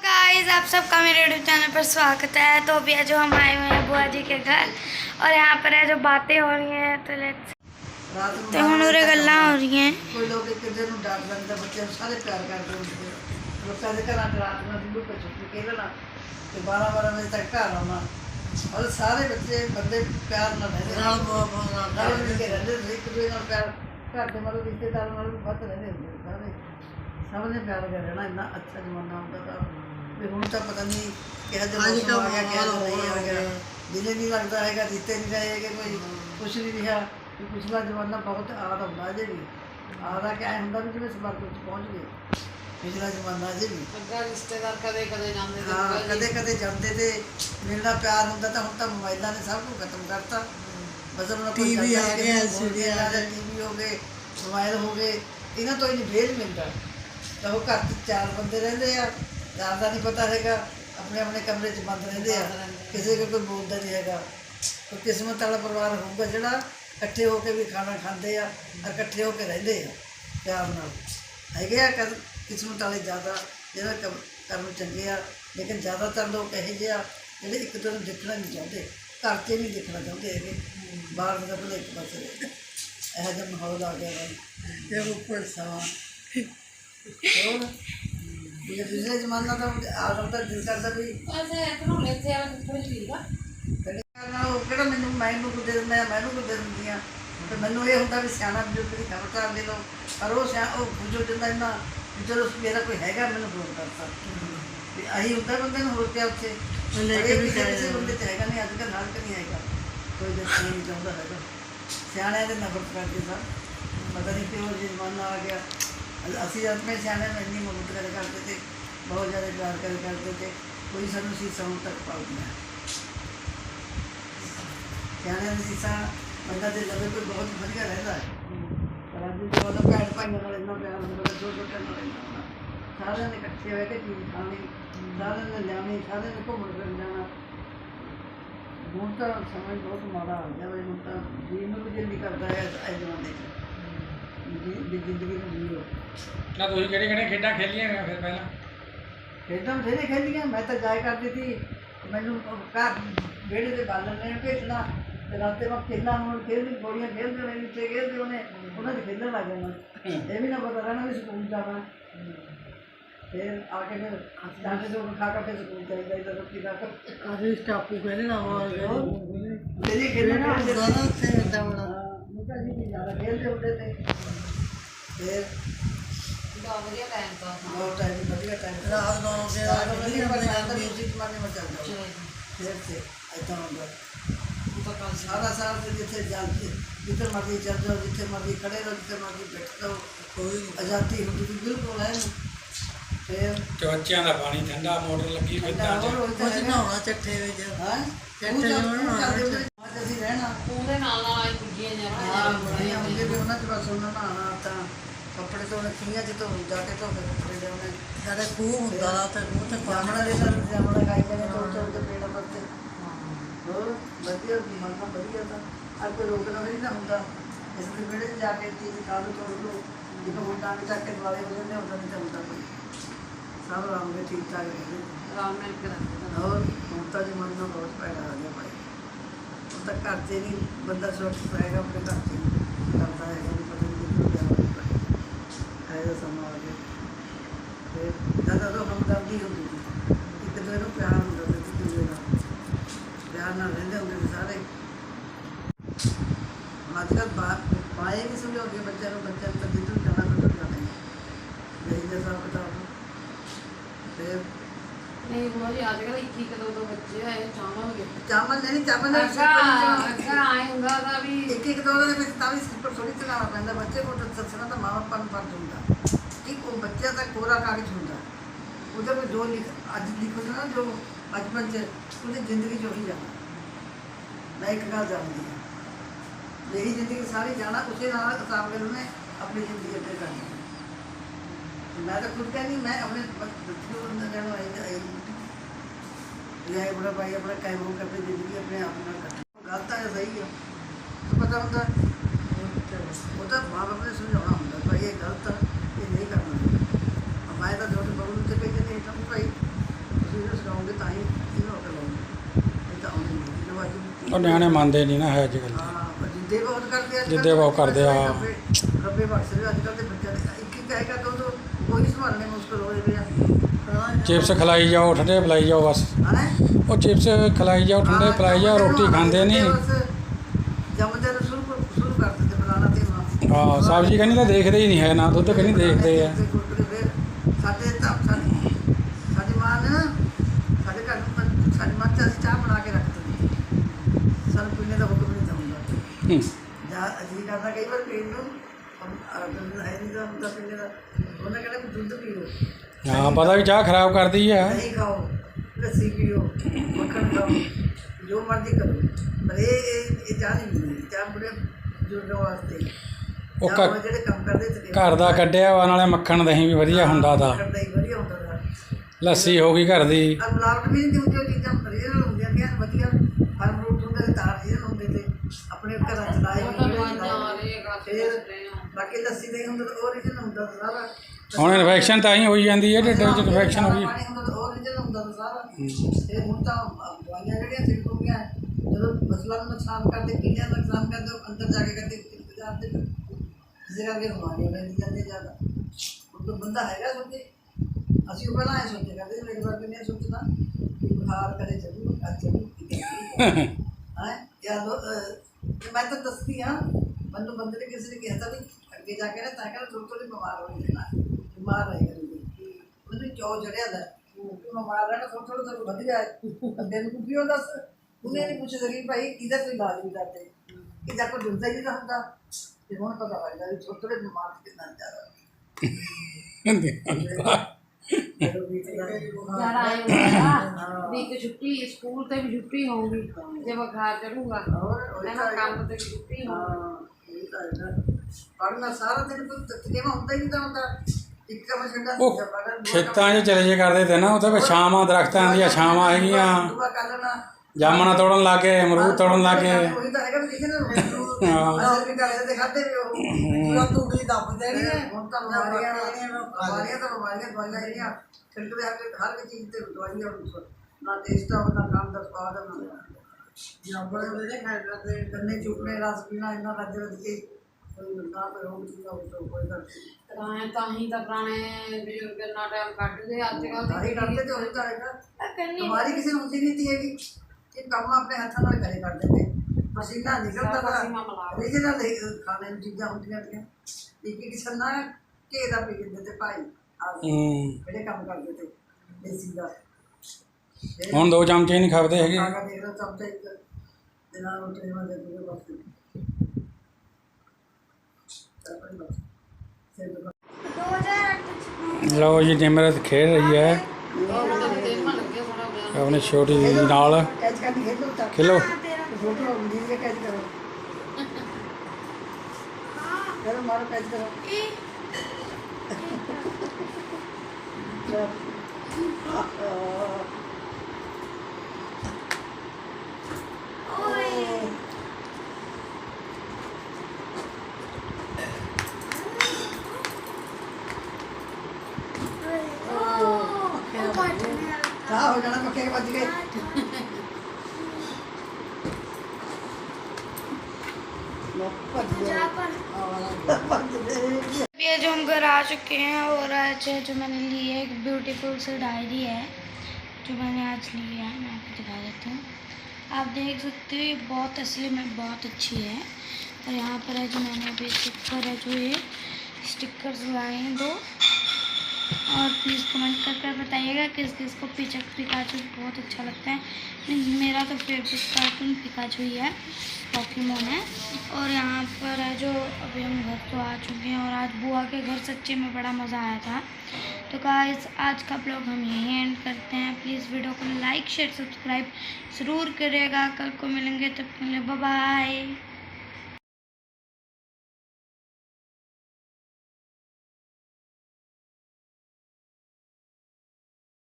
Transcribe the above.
Guys आप सबका मेरे यूट्यूब चैनल पर स्वागत है तो अभी जो हम आए हुए हैं बुआ जी के घर और यहाँ पर है जो बातें हो रही हैं तो लेट्स ਰਾਤ ਨੂੰ ਤੇ ਹੁਣ ਉਰੇ ਗੱਲਾਂ ਹੋ ਰਹੀਆਂ ਕੋਈ ਲੋਕ ਇੱਕ ਦੂਜੇ ਨੂੰ ਡਾਂਟ ਲੈਂਦਾ ਬੱਚਿਆਂ ਨੂੰ ਸਾਰੇ ਪਿਆਰ ਕਰਦੇ ਹੁੰਦੇ ਆ। ਲੋਕਾਂ ਦੇ ਘਰਾਂ ਚ ਰਾਤ ਨੂੰ ਬਿਲਕੁਲ ਪੇ ਛੁੱਟੀ ਕੇ ਲੈਣਾ ਤੇ 12 12 ਵਜੇ ਤੱਕ ਘਰ ਆਉਣਾ ਔਰ ਸਾਰੇ ਬੱਚੇ ਬੰਦੇ ਪਿਆਰ ਨਾਲ ਰਹਿੰਦੇ ਨਾਲ ਨਾਲ ਮਿਲ ਕੇ ਰਹਿੰਦੇ ਸੀ ਇੱਕ ਦੂਜੇ ਨਾਲ ਪਿਆਰ ਘਰ ਦੇ ਮਤਲਬ ਰਿਸ਼ਤੇਦਾਰ ਨਾਲ ਵੀ ਵੱਧ ਰਹਿੰਦੇ ਹੁੰਦੇ ਸੀ ਸਾਰੇ ਸਭ ਨੇ ਪਿਆਰ ਕਰ ਰਹਿਣਾ ਇੰਨਾ ਅੱਛਾ ਜ਼ਮਾਨਾ ਹੁੰਦਾ ਤਾਂ। ਵੀ ਹੁਣ ਤਾਂ ਪਤਾ ਨਹੀਂ ਕਿਹੋ ਜਿਹਾ ਮੌਸਮ ਆ ਗਿਆ ਕਿਹੋ ਜਿਹਾ ਨਹੀਂ ਆ ਗਿਆ। ਦਿਲੇ ਨਹੀਂ ਲੱਗਦਾ ਹੈਗਾ ਦਿੱਤੇ ਨਹੀਂ ਰਹੇਗੇ ਕੋਈ ਕੁਛ ਨਹੀਂ ਰਿਹਾ। ਪਿਛਲਾ ਜ਼ਮਾਨਾ ਬਹੁਤ ਆਦ ਹੁੰਦਾ ਅਜੇ ਵੀ। ਆਦਾ ਕਿ ਐਂ ਹੁੰਦਾ ਵੀ ਜਿਵੇਂ ਸਵਰਗ ਵਿੱਚ ਪਹੁੰਚ ਗਏ। ਪਿਛਲਾ ਜ਼ਮਾਨਾ ਅਜੇ ਵੀ। ਅੱਗਾ ਰਿਸ਼ਤੇਦਾਰ ਕਦੇ ਕਦੇ ਜਾਂਦੇ ਤੇ ਹਾਂ ਕਦੇ ਕਦੇ ਜਾਂਦੇ ਤੇ ਮਿਲਣਾ ਪਿਆਰ ਹੁੰਦਾ ਤਾਂ ਹੁਣ ਤਾਂ ਮੋਬਾਈਲਾਂ ਨੇ ਸਭ ਕੁਝ ਖਤਮ ਕਰਤਾ। ਬਸ ਉਹਨਾਂ ਕੋਲ ਜਾਂਦਾ ਆ ਗਿਆ, LCD ਆ ਗਿਆ, TV ਹੋ ਗਏ। ਮੋਬਾਈਲ ਹੋ ਗਏ ਇਹਨਾਂ ਤੋਂ ਹੀ ਨਹੀਂ ਵੇਲ ਮਿਲਦਾ। ਤਾਂ ਉਹ ਘਰ 'ਚ ਚਾਰ ਬੰਦੇ ਰਹਿੰਦੇ ਆ ਚਾਰ ਦਾ ਨਹੀਂ ਪਤਾ ਹੈਗਾ ਆਪਣੇ ਆਪਣੇ ਕਮਰੇ 'ਚ ਬੰਦ ਰਹਿੰਦੇ ਆ ਕਿਸੇ ਕੋਲ ਕੋਈ ਬੋਲਦਾ ਨਹੀਂ ਹੈਗਾ। ਕੋਈ ਕਿਸਮਤ ਵਾਲਾ ਪਰਿਵਾਰ ਹੋਊਗਾ ਜਿਹੜਾ ਇਕੱਠੇ ਹੋ ਕੇ ਵੀ ਖਾਣਾ ਖਾਂਦੇ ਆ ਇਕੱਠੇ ਹੋ ਕੇ ਰਹਿੰਦੇ ਆ ਪਿਆਰ ਨਾਲ। ਹੈਗੇ ਆ ਕਦ ਕਿਸਮਤ ਵਾਲੇ ਜ਼ਿਆਦਾ ਜਿਹੜਾ ਕਰਮ ਚੰਗੇ ਆ ਲੇਕਿਨ ਜ਼ਿਆਦਾਤਰ ਲੋਕ ਇਹੋ ਜਿਹੇ ਆ ਜਿਹੜੇ ਇੱਕ ਨੂੰ ਦੇਖਣਾ ਨਹੀਂ ਚਾਹੁੰਦੇ ਘਰ 'ਚ ਨਹੀਂ ਦੇਖਣਾ ਚਾਹੁੰਦੇ ਹੈਗੇ। ਬਾਹਰ ਦਾ ਭਲੇ ਇੱਕ ਪਾਸੇ। ਇਹੋ ਜਿਹਾ ਮਾਹੌਲ ਆ ਗਿਆ ਵਾ। ਇਹ ਉੱਪਰ ਸਵਾ ਹੋਰ? ਇਹ ਪਿਛਲੇ ਜ਼ਮਾਨਾ ਦਾ ਆਦਮ ਤਾਂ ਦਿਲ ਕਰਦਾ ਵੀ ਐਸੇ ਇਤਨੋਂ ਲੈਤੇ ਆ ਕੋਈ ਲੀਗਾ ਉਹ ਕਿਹੜਾ ਮੈਨੂੰ ਮੈਨੂੰ ਕੁਝ ਦੇ ਦਿੰਦਾ ਆ, ਮੈਨੂੰ ਕੁਝ ਦੇ ਦਿੰਦੀਆਂ ਤੇ ਮੈਨੂੰ ਇਹ ਹੁੰਦਾ ਵੀ ਸਿਆਣਾ ਬਜ਼ੁਰਗ ਦੀ ਖਬਰ ਕਰ ਦੇ ਲੋ ਪਰ ਉਹ ਸਿਆ ਉਹ ਦਿੰਦਾ ਇੰਨਾ ਵੀ ਜਦੋਂ ਮੇਰਾ ਕੋਈ ਹੈਗਾ ਮੈਨੂੰ ਫੋਨ ਕਰਤਾ। ਵੀ ਆਹੀ ਹੁੰਦਾ ਬੰਦੇ ਨੂੰ ਹੋਰ ਕਿਆ ਉੱਥੇ? ਲੈ ਕੇ ਵੀ ਕਿਸੇ ਬੰਦੇ 'ਚ ਹੈਗਾ ਨਹੀਂ ਅੱਜ ਕੱਲ੍ਹ ਨਾਲ ਨਹੀਂ ਹੈਗਾ। ਕੋਈ ਦੱਸਣਾ ਨਹੀਂ ਚਾਹੁੰਦਾ ਹੈਗਾ। ਸਿਆਣਿਆਂ ਦੇ ਨਫ਼ਰਤ ਕਰਦੇ ਸਨ ਪਤਾ ਨਹੀਂ ਕਿਉਂ ਜਿਹਾ ਜ਼ਮਾਨਾ ਆ ਗਿਆ। ਅਸੀਂ ਆਪਣੇ ਸਿਆਣਿਆਂ ਨੂੰ ਇੰਨੀ ਮਦਦ ਕਰੇ ਕਰਦੇ ਤੇ, ਬਹੁਤ ਜ਼ਿਆਦਾ ਪਿਆਰ ਕਰੇ ਕਰਦੇ ਤੇ, ਕੋਈ ਸਾਨੂੰ ਸੀਸਾਂ ਤੱਕ ਪਾਉਂਦੀਆਂ ਸਿਆਣਿਆਂ ਦੀ ਸੀਸਾਂ, ਬੰਦਾ ਦੇ ਲਵੇ ਕੋਈ ਬਹੁਤ ਵਧੀਆ ਰਹਿੰਦਾ ਹੈ। ਪਰ ਅੱਜ ਜੋ ਉਹਦਾ ਭੈਣ ਭਾਈਆਂ ਨਾਲ ਇੰਨਾ ਪਿਆਰ ਹੁੰਦਾ ਜੋ ਛੋਟੇ ਨਾਲ ਇੰਨਾ ਸਾਰਿਆਂ ਨੇ ਇਕੱਠੇ ਹੋਏ ਕੇ ਚੀਜ਼ ਖਾਣੀ, ਸਾਰਿਆਂ ਨੇ ਲਿਆਉਣੀ, ਸਾਰਿਆਂ ਨੇ ਘੁੰਮਣ ਫਿਰਨ ਜਾਣਾ। ਹੁਣ ਤਾਂ ਸਮਾਂ ਬਹੁਤ ਮਾੜਾ ਆ ਗਿਆ ਵੀ, ਹੁਣ ਤਾਂ ਜੀਣ ਨੂੰ ਵੀ ਦਿਲ ਨਹੀਂ ਕਰਦਾ ਹੈ ਇਸ ਜ਼ਮਾਨੇ ਜੀ ਜ਼ਿੰਦਗੀ ਨੂੰ ਜੀਓ। ਨਾ ਤੁਸੀਂ ਕਿਹੜੇ ਕਿਹੜੇ ਖੇਡਾਂ ਖੇਲੀਆਂ ਹੋਈਆਂ ਫਿਰ ਪਹਿਲਾਂ? ਖੇਡਾਂ ਬਥੇਰੇ ਖੇਡੀਆਂ ਮੈਂ ਤਾਂ ਜਾਇਆ ਕਰਦੀ ਸੀ। ਮੈਨੂੰ ਘਰ ਵਿਹੜੇ ਦੇ ਬਾਲਣ ਨੇ ਭੇਜਣਾ ਤੇ ਰਾਤੇ ਮੈਂ ਖੇਡਾਂ ਹੁਣ ਖੇਡਦੀ ਬੋੜੀਆਂ ਖੇਡਦੇ ਨੇ ਨੀਚੇ ਖੇਡਦੇ ਉਹਨੇ ਉਹਨਾਂ ਦੇ ਖੇਡਣ ਲੱਗ ਜਾਣਾ ਇਹ ਵੀ ਨਾ ਪਤਾ ਰਹਿਣਾ ਵੀ ਸਕੂਲ ਜਾਣਾ। ਫਿਰ ਆ ਕੇ ਫਿਰ ਜਾਂਦੇ ਤੋਂ ਖਾ ਕੇ ਫਿਰ ਸਕੂਲ ਚਾਹੀਦਾ ਇਹਦਾ ਰੋਟੀ ਦਾ ਕਾਫੀ ਸਟਾਪੂ ਕਹਿੰਦੇ ਨਾ ਹੋਰ ਜਿਹੜੀ ਖੇਡਣਾ ਹੁੰਦਾ ਨਾ। ਉੱਥੇ ਏਦਾਂ ਬੜਾ ਮੁੰਡਾ ਜੀ ਵੀ ਜ਼ਿਆਦਾ ਖੇਡਦੇ ਹੁੰਦੇ ਤੇ ਫਿਰ ਦਾ ਵਧੀਆ ਟਾਈਮ ਤਾਂ ਬਹੁਤ ਟਾਈਮ ਵਧੀਆ ਟਾਈਮ ਰਾਤ ਨੂੰ ਫਿਰ ਵਧੀਆ ਵਧੀਆ ਬਣ ਜਾਂਦਾ ਜਾਂਦੀ ਵੀ ਜਮਾਨੇ ਮਾ ਚੱਲਦਾ ਫਿਰ ਤੇ ਇਦਾਂ ਹੁੰਦਾ। ਸਾਰਾ ਸਾਲ ਤੇ ਜਿੱਥੇ ਜਾਂਦੇ ਜਿੱਥੇ ਮਰਜ਼ੀ ਚੱਲ ਜਾਓ ਜਿੱਥੇ ਮਰਜ਼ੀ ਖੜੇ ਰਹੋ ਜਿੱਥੇ ਮਰਜ਼ੀ ਬੈਠ ਜਾਓ ਕੋਈ ਆਜ਼ਾਦੀ ਹੁੰਦੀ ਬਿਲਕੁਲ ਹੈ ਫਿਰ ਤੇ ਬੱਚਿਆਂ ਦਾ ਪਾਣੀ ਠੰਡਾ ਮੋਟਰ ਲੱਗੀ ਹੋਈ ਤਾਂ ਕੁਝ ਨਹਾਉਣਾ ਚੱਠੇ ਵਿੱਚ। ਹਾਂ? ਚੱਟੇ ਉਹ ਹੋਣ ਨਾ। ਚੱਲਦੇ ਹੁੰਦੇ ਸੀ, ਅੱਜ ਅਸੀਂ ਰਹਿਣਾ ਉਹਦੇ ਨਾਲ ਨਾਲ ਆਈ ਕੁੜੀਆਂ ਹਾਂ ਜਾਣਾ ਬੜੀਆਂ ਹੁੰਦੀਆਂ ਵੀ ਉਹਨਾਂ ਚ ਬਸ ਉਹਨਾਂ ਨਹਾਉਣਾ ਕੱਪੜੇ ਧੋਣੇ ਖੀਆਂ ਚ ਧੋ ਜਾ ਕੇ ਧੋ ਕੇ ਕੱਪੜੇ ਲਿਆਉਣੇ। ਸਾਡੇ ਖੂਹ ਹੁੰਦਾ ਨਾ ਤੇ ਖੂਹ ਤੇ ਪਾਣੀ ਦੇ ਨਾਲ ਜਾਮਣਾ ਖਾਈ ਜਾਂਦੇ ਤੋੜ ਤੋੜ ਕੇ ਪੇੜਾ ਪੱਤੇ ਹੋਰ ਵਧੀਆ ਮਨਨਾ ਵਧੀਆ ਤਾਂ। ਅੱਜ ਕੋਈ ਰੋਕਣਾ ਵੀ ਨਹੀਂ ਹੁੰਦਾ। ਇਸ ਦੇ ਵਿਹੜੇ 'ਚ ਜਾ ਕੇ ਚੀਜ਼ ਖਾ ਲਓ ਤੋੜ ਲਓ। ਜਦੋਂ ਹੁਣ ਚੱਕ ਕੇ ਦੁਆਲੇ ਹੋ ਜਾਂਦੇ ਹੁੰਦਾ ਨਹੀਂ ਤਾਂ ਹੁੰਦਾ ਕੋਈ। ਸਭ ਰਾਮਗੇ ਠੀਕ ਠਾਕ ਰਹਿੰਦੇ। ਆਰਾਮ ਨਾਲ ਕਰਾਂਗੇ ਹੋਰ ਹੁਣ ਤਾਂ ਜ਼ਮਾਨਾ ਬਹੁਤ ਪੈਦਾ ਆ ਗਿਆ ਭਾਈ। ਹੁਣ ਤਾਂ ਘਰ 'ਚ ਨਹੀਂ ਬੰਦਾ ਸੁਰੱਖਿਤ ਰਹੇਗਾ ਆਪਣੇ ਘਰ ਹੀ ਕਰਦਾ ਹੈਗਾ ਵੀ ਪਤਾ ਨਹੀਂ ਕਿੱਥੋਂ ਗਿਆ ਹੋਵੇ ਐਦਾ ਸਮਾਂ ਆ ਗਿਆ ਫਿਰ ਦਾਦਾ ਤੋਂ ਹਮਦਰਦੀ ਹੁੰਦੀ ਸੀ ਇੱਕ ਦੂਜੇ ਨੂੰ ਪਿਆਰ ਹੁੰਦਾ ਸੀ ਇੱਕ ਦੂਜੇ ਨਾਲ ਪਿਆਰ ਨਾਲ ਰਹਿੰਦੇ ਹੁੰਦੇ ਸੀ ਸਾਰੇ ਹੁਣ ਅੱਜ ਕੱਲ੍ਹ ਬਾ ਬਾਏ ਵੀ ਸਮਝਾਉਂਦੇ ਬੱਚਿਆਂ ਨੂੰ ਬੱਚਿਆਂ ਨੂੰ ਤਾਂ ਜਿੱਦੋਂ ਜਾਣਾ ਕਿੱਧਰ ਜਾਣਾ ਸਭ ਕਿਤਾਬ ਫਿਰ ਨਹੀਂ ਬੁਆ ਜੀ ਅੱਜ ਕੱਲ 21 ਕਦੋਂ ਤੋਂ ਬੱਚੇ ਆਏ ਚਾਵਾਂਗੇ ਚਾਵਲ ਨਹੀਂ ਚਾਵਲ ਨਹੀਂ ਅੱਗਾ ਅੱਗਾ ਆਏ ਹੁੰਦਾ ਦਾ ਵੀ ਇੱਕ ਇੱਕ ਦੋ ਦੇ ਵਿੱਚ ਤਾਂ ਵੀ ਸਿੱਪਰ ਥੋੜੀ ਚਲਾਉਣਾ ਪੈਂਦਾ ਬੱਚੇ ਕੋਲ ਤਾਂ ਦੱਸਣਾ ਤਾਂ ਮਾਂ ਬਾਪਾਂ ਨੂੰ ਫਰਜ਼ ਹੁੰਦਾ। ਇੱਕ ਉਹ ਬੱਚਾ ਤਾਂ ਕੋਰਾ ਕਾਗਜ਼ ਹੁੰਦਾ। ਉਹਦੇ ਵਿੱਚ ਜੋ ਲਿਖ ਅੱਜ ਲਿਖੋ ਨਾ ਜੋ ਬਚਪਨ ਚ ਉਹਦੀ ਜ਼ਿੰਦਗੀ ਚ ਉਹੀ ਜਾਣਾ। ਮੈਂ ਇੱਕ ਗੱਲ ਜਾਣਦੀ ਹਾਂ। ਜਿਹੜੀ ਜ਼ਿੰਦਗੀ ਸਾਰੀ ਜਾਣਾ ਉਸੇ ਨਾਲ ਆਪਣੀ ਜ਼ਿੰਦਗੀ ਅੱਗੇ ਕਰਨੀ। मैं तो खुद का नहीं मैं अपने बच्चों को अंदर जाना लिया बड़ा भाई अपना काम होगा अपनी जिंदगी अपने आप ना कर गलत है सही है तो पता होता वो तो माँ बाप ने समझाना होता भाई ये गलत है ये नहीं करना हमारे तो छोटे बहू से कहते नहीं तो भाई ਤੁਸੀਂ ਸਿਖਾਉਂਗੇ ਤਾਂ ਹੀ ਇਹਨੂੰ ਅਕਲ ਆਉਂਦੀ ਇਹ ਤਾਂ ਆਉਂਦੀ ਨਹੀਂ ਨਵਾਜੀ ਉਹ ਨਿਆਣੇ ਮੰਨਦੇ ਨਹੀਂ ਨਾ ਹੈ ਅੱਜ ਕੱਲ੍ਹ ਹਾਂ ਜਿੱਦੇ ਬਹੁਤ ਕਰਦੇ ਆ ਜਿੱਦੇ ਬਹੁਤ ਕਰਦੇ ਆ ਰੱਬੇ ਬਖਸ਼ ਦੇ ਅੱਜ ਕੱਲ੍ਹ ਦੇ ਬੱਚਿਆਂ ਦੇ ਇੱਕ ਇੱਕ ਹੈਗਾ ਦੋ ਦੋ ਕੋਈ ਸੰਭਾਲਣੇ ਮੁਸ਼ਕਲ ਹੋਏ ਵੇ ਆ ਚਿਪਸ ਖਿਲਾਈ ਜਾਓ ਠੰਡੇ ਪਿਲਾਈ ਜਾਓ ਬਸ ਹਨਾ ਉਹ ਚਿਪਸ ਖਿਲਾਈ ਜਾਓ ਠੰਡੇ ਪਿਲਾਈ ਜਾਓ ਰੋਟੀ ਖਾਂਦੇ ਨਹੀਂ ਜੰਮਦੇ ਨੂੰ ਸ਼ੁਰੂ ਸ਼ੁਰੂ ਕਰ ਦਿੰਦੇ ਬੁਲਾਣਾ ਤੇ ਮਾਂ ਹਾਂ ਸਬਜ਼ੀ ਕਹਿੰਦੀ ਤਾਂ ਦੇਖਦੇ ਹੀ ਨਹੀਂ ਹੈ ਨਾ ਦੁੱਧ ਕਹਿੰਦੀ ਦੇਖਦੇ ਆ ਸਾਡੇ ਤਾਂ ਸਾਡੀ ਸਾਡੀ ਮਾਂ ਨੇ ਨਾ ਸਾਡੇ ਘਰ ਨੂੰ ਪੰ- ਸਾਡੀ ਮਾਂ ਚਾਹ ਚਾਹ ਬਣਾ ਕੇ ਰੱਖ ਦਿੰਦੀ ਸਾਨੂੰ ਪੀਣੇ ਦਾ ਹੁਕਮ ਨਹੀਂ ਹੁੰਦਾ ਹੂੰ। ਜਾਂ ਅਸੀਂ ਕਰਦਾ ਕਈ ਵਾਰ ਪੀਣ ਨੂੰ ਹਮ ਅਗਰ ਹੈ ਨਹੀਂ ਤਾਂ ਹੁੰਦਾ ਪੀਣੇ ਦਾ ਉਹਨੇ ਕਹਿੰਦਾ ਵੀ ਦੁੱਧ ਪੀਓ। ਹਾਂ ਪਤਾ ਵੀ ਚਾਹ ਖਰਾਬ ਕਰਦੀ ਆ। ਦਹੀਂ ਖਾਓ ਲੱਸੀ ਪੀਓ ਮੱਖਣ ਖਾਓ ਜੋ ਮਰਜ਼ੀ ਕਰੋ। ਪਰ ਇਹ ਇਹ ਇਹ ਚਾਹ ਨਹੀਂ ਪੀਣੀ। ਚਾਹ ਬੁੜੇ ਬਜ਼ੁਰਗਾਂ ਵਾਸਤੇ। ਉਹ ਜਾਂ ਘ- ਉਹ ਜਿਹੜੇ ਕੰਮ ਕਰਦੇ ਤੇ ਘਰ ਦਾ ਕੱਢਿਆ ਵਾ ਨਾਲੇ ਮੱਖਣ ਦਹੀਂ ਵੀ ਵਧੀਆ ਹੁੰਦਾ ਦਾ। ਕਰਦਾ ਹੀ ਵਧੀਆ ਹੁੰਦਾ ਦਾ। ਲੱਸੀ ਹੋ ਗਈ ਘਰ ਦੀ। ਆ ਮਿਲਾਵਟ ਵੀ ਨਹੀਂ ਹੁੰਦੀ ਉਹ ਚੀਜ਼ਾਂ ਰੀਜਨਲ ਹੁੰਦੀਆਂ ਨੇ ਵਧੀਆ ਹਰ ਫਰੂਟ ਹੁੰਦੇ ਤੇ ਤਾਰ ਰੀਜਨਲ ਹੁੰਦੇ ਤੇ ਆਪਣੇ ਘਰਾਂ ਚ ਲਾਏ ਉਹ ਵੀ ਤਾਂ ਫਿਰ। ਬਾਕੀ ਲੱਸੀ ਦੇ ਹੁੰਦਾ ਤਾਂ ਉਹ ਰੀਜਨਲ ਹੁੰਦਾ ਤਾਂ ਸਾਰਾ। ਹੁਣ ਇਨਫੈਕਸ਼ਨ ਤਾਂ ਹੀ ਹੋਈ ਜਾਂਦੀ ਹੈ, ਢਿੱਡ ਵਿੱਚ ਇਨਫੈਕਸ਼ਨ ਹੋ ਗਈ। ਪਾਣੀ ਹੁੰਦਾ ਹੁੰਦਾ ਤਾਂ ਸਾਰਾ। ਤੇ ਹੁਣ ਤਾਂ ਦਵਾਈਆਂ ਜਿਹੜੀਆਂ ਸਿੱਟ ਹੋ ਗਈਆਂ, ਜਦੋਂ ਫਸਲਾਂ ਨੂੰ ਨੁਕਸਾਨ ਕਰਦੇ, ਕੀੜਿਆਂ ਨੂੰ ਨੁਕਸਾਨ ਕਰਦੇ ਅੰਦਰ ਜਾ ਕੇ ਕਰਦੇ ਇੰਤਜ਼ਾਰ ਦੇ ਕਿਸੇ ਕਰਕੇ ਬਿਮਾਰੀਆਂ ਲੱਗ ਜਾਂਦੀਆਂ ਜ਼ਿਆਦਾ। ਹੁਣ ਤਾਂ ਬੰਦਾ ਹੈਗਾ ਸੋਚੇ। ਅਸੀਂ ਉਹ ਪਹਿਲਾਂ ਇਹ ਸੋਚੇ ਕਰਦੇ ਮੇਰੇ ਵਾਰ ਕਿੰਨੇ ਸੋਚਣਾ ਕਿ ਬੁਖਾਰ ਕਰੇ ਚੱਲੂ ਅੱਜ ਚੱਲੂ ਹੈ। ਯਾਦ ਮੈਂ ਤਾਂ ਦੱਸਦੀ ਹਾਂ, ਮੈਨੂੰ ਬੰਦੇ ਨੇ ਕਿਸੇ ਨੇ ਕਿਹਾ ਤਾਂ ਵੀ ਅੱਗੇ ਜਾ ਕੇ ਨਾ ਤਾਂ ਕਹਿੰਦਾ ਥੋੜੀ ਥੋੜੀ ਬਿਮਾਰ ਹੋ ਜਾਣਾ ਬਿਮਾਰ ਰਹੇ ਕਰੂਗੀ ਮੈਨੂੰ ਚੋ ਚੜਿਆ ਦਾ ਕਿ ਬਿਮਾਰ ਰਹਿਣਾ ਥੋੜਾ ਥੋੜਾ ਤਾਂ ਵਧੀਆ ਹੈ। ਅੱਗੇ ਨੂੰ ਕਿਉਂ ਦੱਸ। ਉਹਨੇ ਨਹੀਂ ਪੁੱਛਿਆ ਕਿ ਭਾਈ ਕਿਹਦਾ ਕੋਈ ਇਲਾਜ ਨਹੀਂ ਕਰਦੇ। ਕਿ ਜਾ ਕੋਈ ਦੁੱਧਾ ਹੀ ਨਾ ਹੁੰਦਾ। ਤੇ ਹੁਣ ਪਤਾ ਲੱਗਦਾ ਵੀ ਛੋਟੇ ਛੋਟੇ ਬਿਮਾਰ ਕਿੰਨਾ ਜ਼ਿਆਦਾ। ਜਦੋਂ ਵੀ ਜਦ ਆਏ ਹੋਇਆ ਵੀ ਇੱਕ ਛੁੱਟੀ ਸਕੂਲ ਤੇ ਵੀ ਛੁੱਟੀ ਹੋਊਗੀ। ਜੇ ਬੁਖਾਰ ਚੜੂਗਾ ਹੋਰ ਉਹੀ ਇਹਨਾਂ ਤਾਂ ਕੰਮ ਤੇ ਵੀ ਛੁੱਟੀ ਹੋਊਗੀ। ਹਾਂ ਇਹ ਤਾਂ ਹੈ ਕੰਮ ਉਹ ਖੇਤਾਂ 'ਚ ਚਲੇ ਜੇ ਕਰਦੇ ਤੇ ਨਾ ਉੱਥੇ ਫਿਰ ਛਾਵਾਂ ਦਰਖਤਾਂ ਦੀਆਂ ਛਾਵਾਂ ਹੈਗੀਆਂ। ਜਾਮਣਾ ਤੋੜਨ ਲੱਗੇ ਅਮਰੂਦ ਤੋੜਨ ਲੱਗੇ। ਵੀ ਨਾ ਵੀ ਵੀ ਟੇਸਟ ਆ ਨਾ ਖਾਣ ਦਾ ਸਵਾਦ ਆ ਨਾ ਜਾਂ ਬੜੇ ਬੜੇ ਖਾਈ ਕਰਦੇ ਗੰਨੇ ਚੁੱਕਣੇ ਰਸ ਪੀਣਾ ਇੰਨਾ ਰੱਜ ਰੱਜ ਕੇ ਤਾਂ ਹੈ ਤਾਂ ਹੀ ਤਾਂ ਪੁਰਾਣੇ ਬਜ਼ੁਰਗ ਨਾ ਟਾਈਮ ਕੱਢਦੇ ਅੱਜ ਕੱਲ੍ਹ ਸਾਰੇ ਕਰਦੇ ਤੇ ਉਹੀ ਕਰੇਗਾ ਕਰਨੀ ਹਮਾਰੀ ਕਿਸੇ ਨੂੰ ਉੱਚੀ ਨੀਤੀ ਹੈਗੀ। ਇਹ ਕੰਮ ਆਪਣੇ ਹੱਥਾਂ ਨਾਲ ਕਰੇ ਕਰਦੇ। ਤੇ ਮਸ਼ੀਨਾਂ ਨਿਕਲਦਾ ਤਾਂ ਰੀਜਨਲ ਖਾਣੇ ਨੂੰ ਚੀਜ਼ਾਂ ਹੁੰਦੀਆਂ ਨੇ ਇੱਕ ਇੱਕ ਸੰਨਾ ਕੇ ਦਾ ਪੀ ਦਿੰਦੇ ਤੇ ਭਾਈ। ਆ ਜਿਹੜੇ ਕੰਮ ਕਰਦੇ ਤੇ ਦੇਸੀ ਦਾ। ਹੁਣ ਦੋ ਚਮਚੇ ਨਹੀਂ ਖਾਵਦੇ ਹੈਗੇ। ਚਮਚੇ ਦਿਨਾਂ ਰੋਟੀ ਵਾਲੇ ਦੂਜੇ ਪਾਸੇ ਲਓ ਜੀ ਨਿਮਰਤ ਖੇਡ ਰਹੀ ਹੈ। ਉਹ ਆਪਣੀ ਛੋਟੀ ਦੀਦੀ ਨਾਲ। ਖੇਲੋ। ਕਰੋ ਮਾਰੋ ਕੈਚ ਕਰੋ ਕਾ अभी जो हम घर आ चुके हैं और आज जो मैंने ली है एक ब्यूटीफुल सी डायरी है, जो मैंने आज ली है, मैं आपको दिखा देती हूँ। आप देख सकते हो, ये बहुत असली में बहुत अच्छी है। और यहाँ पर है जो मैंने अभी स्टिकर है, जो ये स्टिकर्स लाए हैं दो। और प्लीज़ कमेंट कर कर बताइएगा किस किस को पिचक पिकाचू बहुत अच्छा लगता है। मेरा तो फेवरेट कार्टून पिकाचू ही है पॉकीमोन है। और यहाँ पर है जो अभी हम घर तो आ चुके हैं और आज बुआ के घर सच्चे में बड़ा मज़ा आया था। तो गाइस आज का ब्लॉग हम यहीं एंड करते हैं। प्लीज़ वीडियो को लाइक शेयर सब्सक्राइब ज़रूर करिएगा। कल को मिलेंगे, तब के लिए बाय